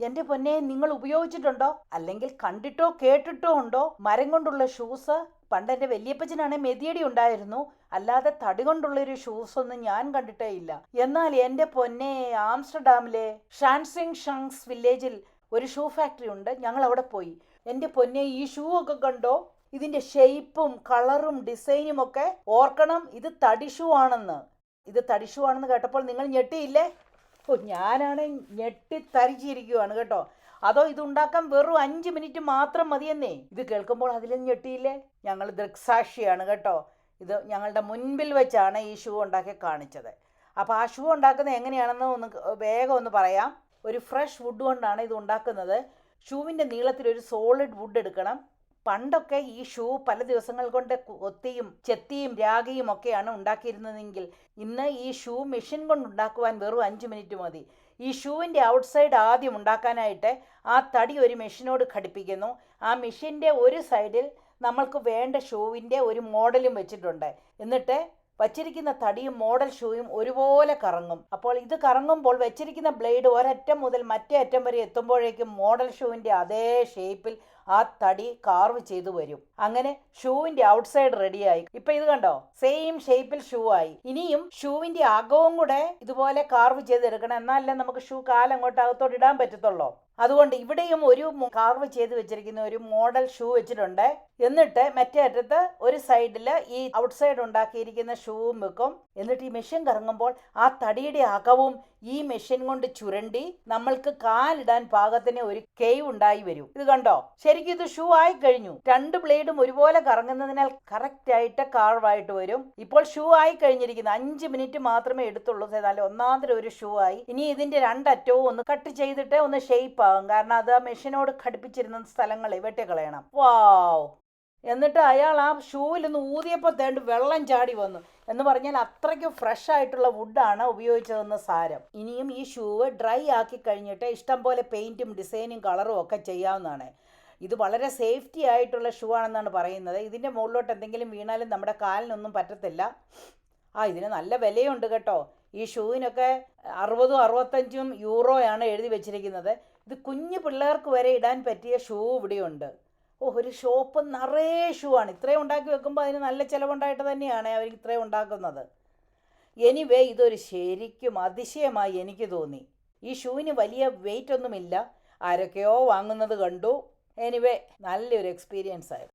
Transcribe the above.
എന്റെ പൊന്നെ നിങ്ങൾ ഉപയോഗിച്ചിട്ടുണ്ടോ? അല്ലെങ്കിൽ കണ്ടിട്ടോ കേട്ടിട്ടോ ഉണ്ടോ? മരം കൊണ്ടുള്ള ഷൂസ് പണ്ട് എന്റെ വലിയപ്പച്ചനാണെ മെതിയടി ഉണ്ടായിരുന്നു. അല്ലാതെ തടി കൊണ്ടുള്ള ഒരു ഷൂസ് ഒന്നും ഞാൻ കണ്ടിട്ടേ ഇല്ല. എന്നാൽ എന്റെ പൊന്നെ ആംസ്റ്റർഡാമിലെ ഷാൻസിങ് ഷങ്സ് വില്ലേജിൽ ഒരു ഷൂ ഫാക്ടറി ഉണ്ട്. ഞങ്ങൾ അവിടെ പോയി. എന്റെ പൊന്നെ ഈ ഷൂ ഒക്കെ കണ്ടോ? ഇതിന്റെ ഷേപ്പും കളറും ഡിസൈനും ഒക്കെ ഓർക്കണം. ഇത് തടി ഷൂ ആണെന്ന്. ഇത് തടി ഷൂ ആണെന്ന് കേട്ടപ്പോൾ നിങ്ങൾ ഞെട്ടിയില്ലേ? ഞാനാണ് ഞെട്ടിത്തരിച്ചിരിക്കുവാണ് കേട്ടോ. അതോ ഇതുണ്ടാക്കാൻ വെറും അഞ്ച് മിനിറ്റ് മാത്രം മതിയെന്നേ? ഇത് കേൾക്കുമ്പോൾ അതിലും ഞെട്ടിയില്ലേ? ഞങ്ങൾ ദൃക്സാക്ഷിയാണ് കേട്ടോ. ഇത് ഞങ്ങളുടെ മുൻപിൽ വെച്ചാണ് ഈ ഷൂ ഉണ്ടാക്കി കാണിച്ചത്. അപ്പോൾ ആ ഷൂ ഉണ്ടാക്കുന്നത് എങ്ങനെയാണെന്ന് ഒന്ന് വേഗം ഒന്ന് പറയാം. ഒരു ഫ്രഷ് വുഡ് കൊണ്ടാണ് ഇത് ഉണ്ടാക്കുന്നത്. ഷൂവിന്റെ നീളത്തിൽ ഒരു സോളിഡ് വുഡ് എടുക്കണം. പണ്ടൊക്കെ ഈ ഷൂ പല ദിവസങ്ങൾ കൊണ്ട് കൊത്തിയും ചെത്തിയും രാഗിയും ഒക്കെയാണ് ഉണ്ടാക്കിയിരുന്നതെങ്കിൽ ഇന്ന് ഈ ഷൂ മെഷീൻ കൊണ്ട് ഉണ്ടാക്കുവാൻ വെറും അഞ്ച് മിനിറ്റ് മതി. ഈ ഷൂവിന്റെ ഔട്ട്സൈഡ് ആദ്യം ഉണ്ടാക്കാനായിട്ട് ആ തടി ഒരു മെഷീനോട് ഘടിപ്പിക്കുന്നു. ആ മെഷീന്റെ ഒരു സൈഡിൽ നമ്മൾക്ക് വേണ്ട ഷൂവിന്റെ ഒരു മോഡലും വെച്ചിട്ടുണ്ട്. എന്നിട്ട് വച്ചിരിക്കുന്ന തടിയും മോഡൽ ഷൂയും ഒരുപോലെ കറങ്ങും. അപ്പോൾ ഇത് കറങ്ങുമ്പോൾ വെച്ചിരിക്കുന്ന ബ്ലേഡ് ഒരറ്റം മുതൽ മറ്റേ അറ്റം വരെ എത്തുമ്പോഴേക്കും മോഡൽ ഷൂവിന്റെ അതേ ഷേപ്പിൽ ആ തടി കാർവ് ചെയ്തു വരും. അങ്ങനെ ഷൂവിന്റെ ഔട്ട്സൈഡ് റെഡിയായി ഇപ്പൊ ഇത് കണ്ടോ? സെയിം ഷേപ്പിൽ ഷൂ ആയി. ഇനിയും ഷൂവിന്റെ അകവും കൂടെ ഇതുപോലെ കാർവ് ചെയ്തെടുക്കണം. എന്നാലല്ലേ നമുക്ക് ഷൂ കാലങ്ങോട്ട് അകത്തോട്ട് ഇടാൻ പറ്റത്തുള്ളൂ. അതുകൊണ്ട് ഇവിടെയും ഒരു കാർവ് ചെയ്ത് വെച്ചിരിക്കുന്ന ഒരു മോഡൽ ഷൂ വെച്ചിട്ടുണ്ട്. എന്നിട്ട് മറ്റേ അറ്റത്ത് ഒരു സൈഡിൽ ഈ ഔട്ട്സൈഡ് ഉണ്ടാക്കിയിരിക്കുന്ന ഷൂവും വെക്കും. എന്നിട്ട് ഈ മെഷീൻ കറങ്ങുമ്പോൾ ആ തടിയുടെ അകവും ഈ മെഷീൻ കൊണ്ട് ചുരണ്ടി നമ്മൾക്ക് കാലിടാൻ പാകത്തിന് ഒരു കേവ് ഉണ്ടായി വരും. ഇത് കണ്ടോ? ശരിക്കും ഇത് ഷൂ ആയി കഴിഞ്ഞു. രണ്ട് ബ്ലേഡും ഒരുപോലെ കറങ്ങുന്നതിനാൽ കറക്റ്റ് ആയിട്ട് കാർവായിട്ട് വരും. ഇപ്പോൾ ഷൂ ആയി കഴിഞ്ഞിരിക്കുന്നു. അഞ്ച് മിനിറ്റ് മാത്രമേ എടുത്തുള്ളൂ. ഏതായാലും ഒന്നാമത്തെ ഒരു ഷൂ ആയി. ഇനി ഇതിന്റെ രണ്ടറ്റവും ഒന്ന് കട്ട് ചെയ്തിട്ട് ഒന്ന് ഷേപ്പ് ആകും. കാരണം അത് മെഷീനോട് ഘടിപ്പിച്ചിരുന്ന സ്ഥലങ്ങളെ വെട്ടിക്കളയണം വാവ് എന്നിട്ട് അയാൾ ആ ഷൂവിൽ ഒന്ന് ഊതിയപ്പോൾ തേണ്ട് വെള്ളം ചാടി വന്നു. എന്ന് പറഞ്ഞാൽ അത്രയ്ക്ക് ഫ്രഷ് ആയിട്ടുള്ള വുഡാണ് ഉപയോഗിച്ചതെന്ന് സാരം. ഇനിയും ഈ ഷൂവ് ഡ്രൈ ആക്കി കഴിഞ്ഞിട്ട് ഇഷ്ടം പോലെ പെയിന്റും ഡിസൈനും കളറും ഒക്കെ ചെയ്യാവുന്നതാണ്. ഇത് വളരെ സേഫ്റ്റി ആയിട്ടുള്ള ഷൂ ആണെന്നാണ് പറയുന്നത്. ഇതിന്റെ മുകളിലോട്ട് എന്തെങ്കിലും വീണാലും നമ്മുടെ കാലിനൊന്നും പറ്റത്തില്ല. ആ ഇതിന് നല്ല വിലയുണ്ട് കേട്ടോ. ഈ ഷൂവിനൊക്കെ അറുപതും അറുപത്തഞ്ചും യൂറോയാണ് എഴുതി വെച്ചിരിക്കുന്നത്. ഇത് കുഞ്ഞു പിള്ളേർക്ക് വരെ ഇടാൻ പറ്റിയ ഷൂ ഇവിടെയുണ്ട്. ഓ ഒരു ഷോപ്പ് നിറയെ ഷൂ ആണ്. ഇത്രയും ഉണ്ടാക്കി വെക്കുമ്പോൾ അതിന് നല്ല ചിലവുണ്ടായിട്ട് തന്നെയാണ് അവർ ഇത്രയും ഉണ്ടാക്കുന്നത്. എനിവേ ഇതൊരു ശരിക്കും അതിശയമായി എനിക്ക് തോന്നി. ഈ ഷൂവിന് വലിയ വെയിറ്റ് ഒന്നുമില്ല. ആരൊക്കെയോ വാങ്ങുന്നത് കണ്ടു. എനിവേ നല്ലൊരു എക്സ്പീരിയൻസ് ആയിരുന്നു.